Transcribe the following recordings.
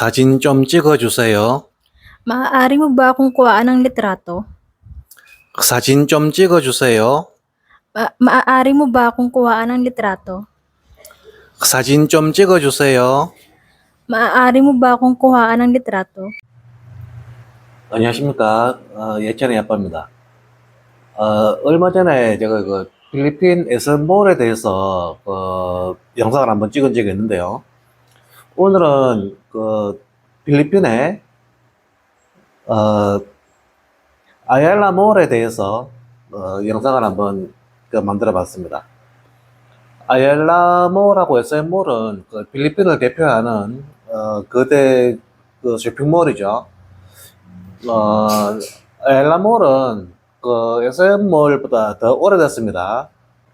사진 좀 찍어주세요. Maaari mo ba akong kuhaan ng litrato? 사진 좀 찍어주세요. Ma- maaari mo ba akong kuhaan ng litrato? 사진 좀 찍어주세요. Maaari mo ba akong kuhaan ng litrato? 안녕하십니까. 어, 예찬의 아빠입니다. 어, 얼마 전에 제가 그 필리핀 에스몰에 대해서 어, 영상을 한번 찍은 적이 있는데요. 오늘은 그 필리핀의 어, 아얄라 몰에 대해서 어, 영상을 한번 그 만들어 봤습니다. 아얄라 몰하고 SM몰은 그 필리핀을 대표하는 어, 거대 그 쇼핑몰이죠. 어, 엘라몰은 그 SM몰보다 더 오래됐습니다.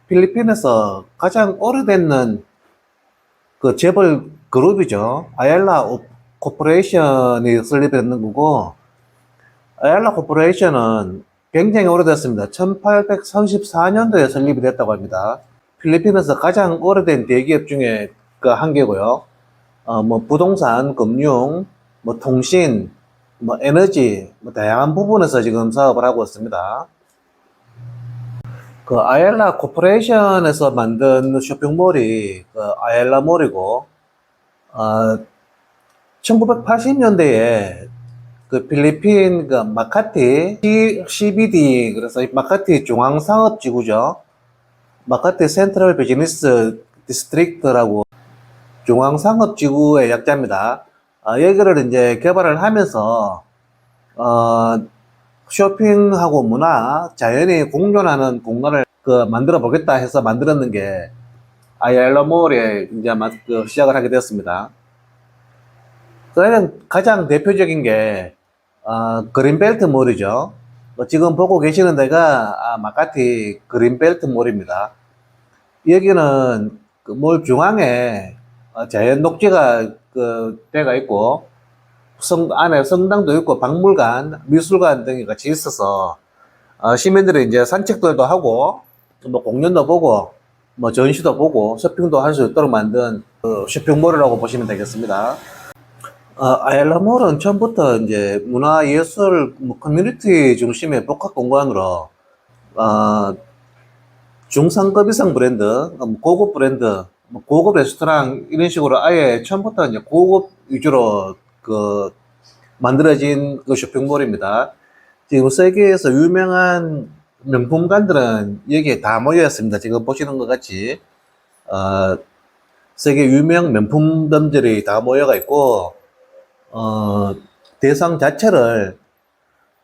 필리핀에서 가장 오래됐는 그 재벌 그룹이죠. 아얄라 오- 코퍼레이션이 설립됐는 거고, 아얄라 코퍼레이션은 굉장히 오래됐습니다. 1834년도에 설립이 됐다고 합니다. 필리핀에서 가장 오래된 대기업 중에 그한 개고요. 어, 뭐 부동산, 금융, 뭐 통신, 뭐 에너지, 뭐 다양한 부분에서 지금 사업을 하고 있습니다. 그 아엘라 코퍼레이션에서 만든 쇼핑몰이 그 아엘라 몰이고, 어, 1980년대에 그 필리핀 그 마카티 CBD 그래서 이 마카티 중앙상업지구죠. 마카티 센트럴 비즈니스 디스트릭트라고 중앙상업지구의 약자입니다. 어, 여기를 이제 개발을 하면서 어, 쇼핑하고 문화, 자연이 공존하는 공간을 그 만들어 보겠다 해서 만들었는 게 아이알러몰에 이제 아마 그 시작을 하게 되었습니다. 그는 가장 대표적인 게 어, 그린벨트 몰이죠. 뭐 지금 보고 계시는 데가 아, 마카티 그린벨트 몰입니다. 여기는 그 몰 중앙에 어, 자연 녹지가 그 데가 있고 성 안에 성당도 있고 박물관, 미술관 등이 같이 있어서 어, 시민들이 이제 산책들도 하고 뭐 공연도 보고 뭐 전시도 보고 쇼핑도 할 수 있도록 만든 그 쇼핑몰이라고 보시면 되겠습니다. 어, 아일라몰은 처음부터 이제 문화 예술 뭐 커뮤니티 중심의 복합 공간으로 어, 중상급 이상 브랜드, 어, 뭐 고급 브랜드, 뭐 고급 레스토랑 이런 식으로 아예 처음부터 이제 고급 위주로 그 만들어진 그 쇼핑몰입니다. 지금 세계에서 유명한 명품관들은 여기에 다 모여 있습니다. 지금 보시는 것 같이 어, 세계 유명 명품점들이 다 모여가 있고 어, 대상 자체를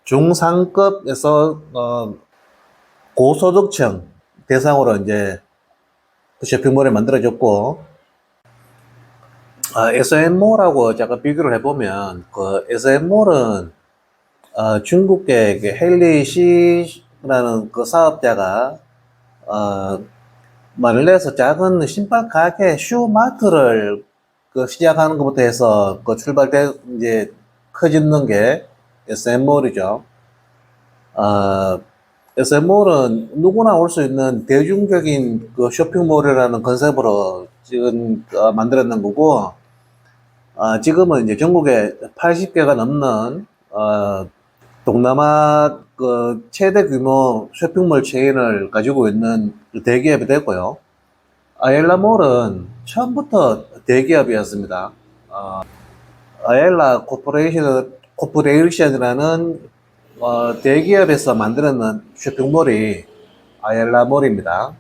중상급에서 어, 고소득층 대상으로 이제 그 쇼핑몰을 만들어졌고 아, SM몰하고 잠깐 비교를 해보면 그 SM몰은 어, 중국의 그 헨리 시 라는 그 사업자가 어, 말레에서 작은 신발 가게 슈마트를 그 시작하는 것부터 해서 그 출발돼 이제 커지는 게 SM몰이죠. 어, SM몰은 누구나 올 수 있는 대중적인 그 쇼핑몰이라는 컨셉으로 지금 어, 만들었는 거고, 어, 지금은 이제 전국에 80개가 넘는 어, 동남아 그 최대 규모 쇼핑몰 체인을 가지고 있는 대기업이 되고요. 아엘라몰은 처음부터 대기업이었습니다. 어, 아엘라 코퍼레이션, 코퍼레이션이라는 어, 대기업에서 만드는 쇼핑몰이 아엘라몰입니다.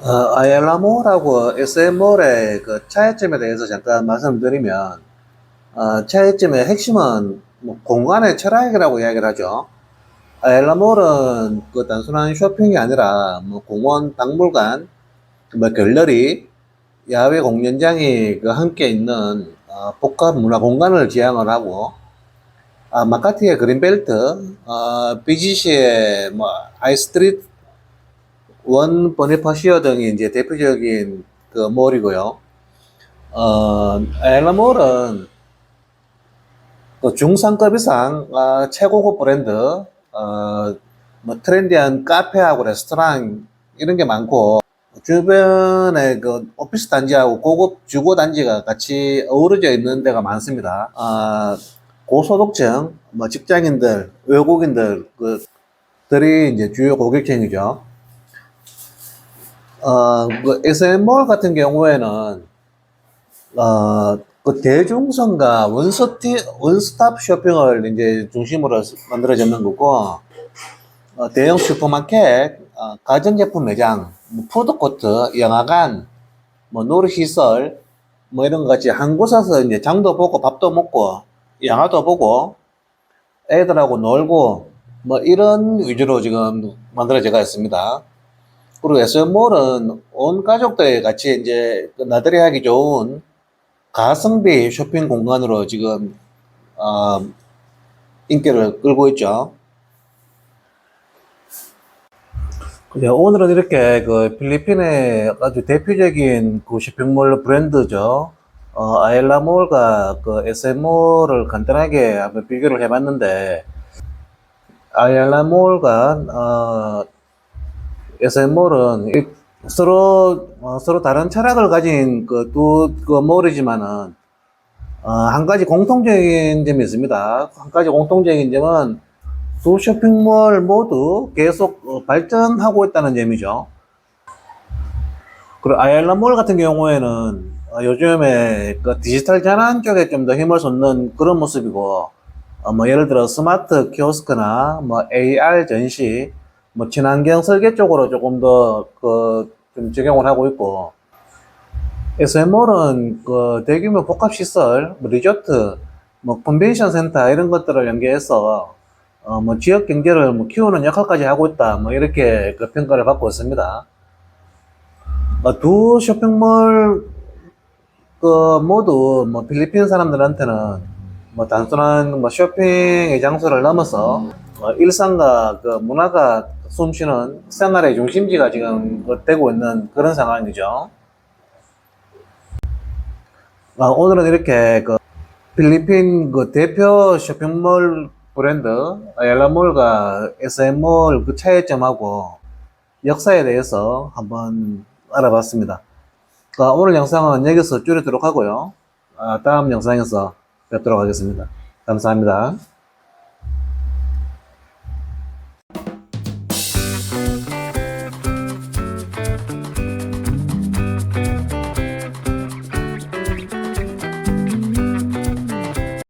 어, 아엘라몰하고 SM몰의 그 차이점에 대해서 잠깐 말씀드리면, 어, 차이점의 핵심은 뭐 공간의 철학이라고 이야기를 하죠. 아엘라몰은 그 단순한 쇼핑이 아니라 뭐 공원, 박물관, 뭐 갤러리, 야외 공연장이 그 함께 있는 어, 복합 문화 공간을 지향을 하고, 아, 마카티의 그린벨트, 어, BGC의 뭐 아이스트리트, 원 버니파시어 등이 이제 대표적인 그 몰이고요. 어, 엘라몰은 그 중상급 이상 어, 최고급 브랜드, 어, 뭐 트렌디한 카페하고 레스토랑 이런 게 많고 주변에 그 오피스 단지하고 고급 주거 단지가 같이 어우러져 있는 데가 많습니다. 아, 고소득층, 뭐 직장인들, 외국인들, 그, 들이 이제 주요 고객층이죠. 어, 그 SM몰 같은 경우에는, 어, 그 대중성과 원스티, 원스톱 쇼핑을 이제 중심으로 만들어졌는 거고, 어, 대형 슈퍼마켓, 어, 가전제품 매장, 뭐 푸드코트, 영화관, 뭐 놀이시설, 뭐 이런 것 같이 한 곳에서 이제 장도 보고 밥도 먹고 영화도 보고 애들하고 놀고 뭐 이런 위주로 지금 만들어져가 있습니다. 그리고 SM몰은 온 가족들이 같이 이제 그 나들이 하기 좋은 가성비 쇼핑 공간으로 지금 어, 인기를 끌고 있죠. 그죠. 오늘은 이렇게 그 필리핀의 아주 대표적인 그 쇼핑몰 브랜드죠. 어, 아일라몰과 그 SM몰을 간단하게 한번 비교를 해봤는데, 아일라몰과 어, SM몰은 서로 어, 서로 다른 철학을 가진 그두그 몰이지만은 어, 한 가지 공통적인 점이 있습니다. 한 가지 공통적인 점은 두 쇼핑몰 모두 계속 어, 발전하고 있다는 점이죠. 그리고 아일라몰 같은 경우에는 어, 요즘에 그 디지털 전환 쪽에 좀 더 힘을 쏟는 그런 모습이고, 어, 뭐 예를 들어 스마트 키오스크나 뭐 AR 전시, 뭐 친환경 설계 쪽으로 조금 더 그 좀 적용을 하고 있고, SM몰은 그 대규모 복합 시설, 뭐 리조트, 뭐 컨벤션 센터 이런 것들을 연계해서 어, 뭐 지역 경제를 뭐 키우는 역할까지 하고 있다. 뭐 이렇게 그 평가를 받고 있습니다. 어, 두 쇼핑몰 그 모두 뭐 필리핀 사람들한테는 뭐 단순한 뭐 쇼핑의 장소를 넘어서 어, 일상과 그 문화가 숨쉬는 생활의 중심지가 지금 그 되고 있는 그런 상황이죠. 아, 오늘은 이렇게 그 필리핀 그 대표 쇼핑몰 브랜드 엘라몰과 SM몰 그 차이점하고 역사에 대해서 한번 알아봤습니다. 자, 오늘 영상은 여기서 줄이도록 하고요. 아, 다음 영상에서 뵙도록 하겠습니다. 감사합니다.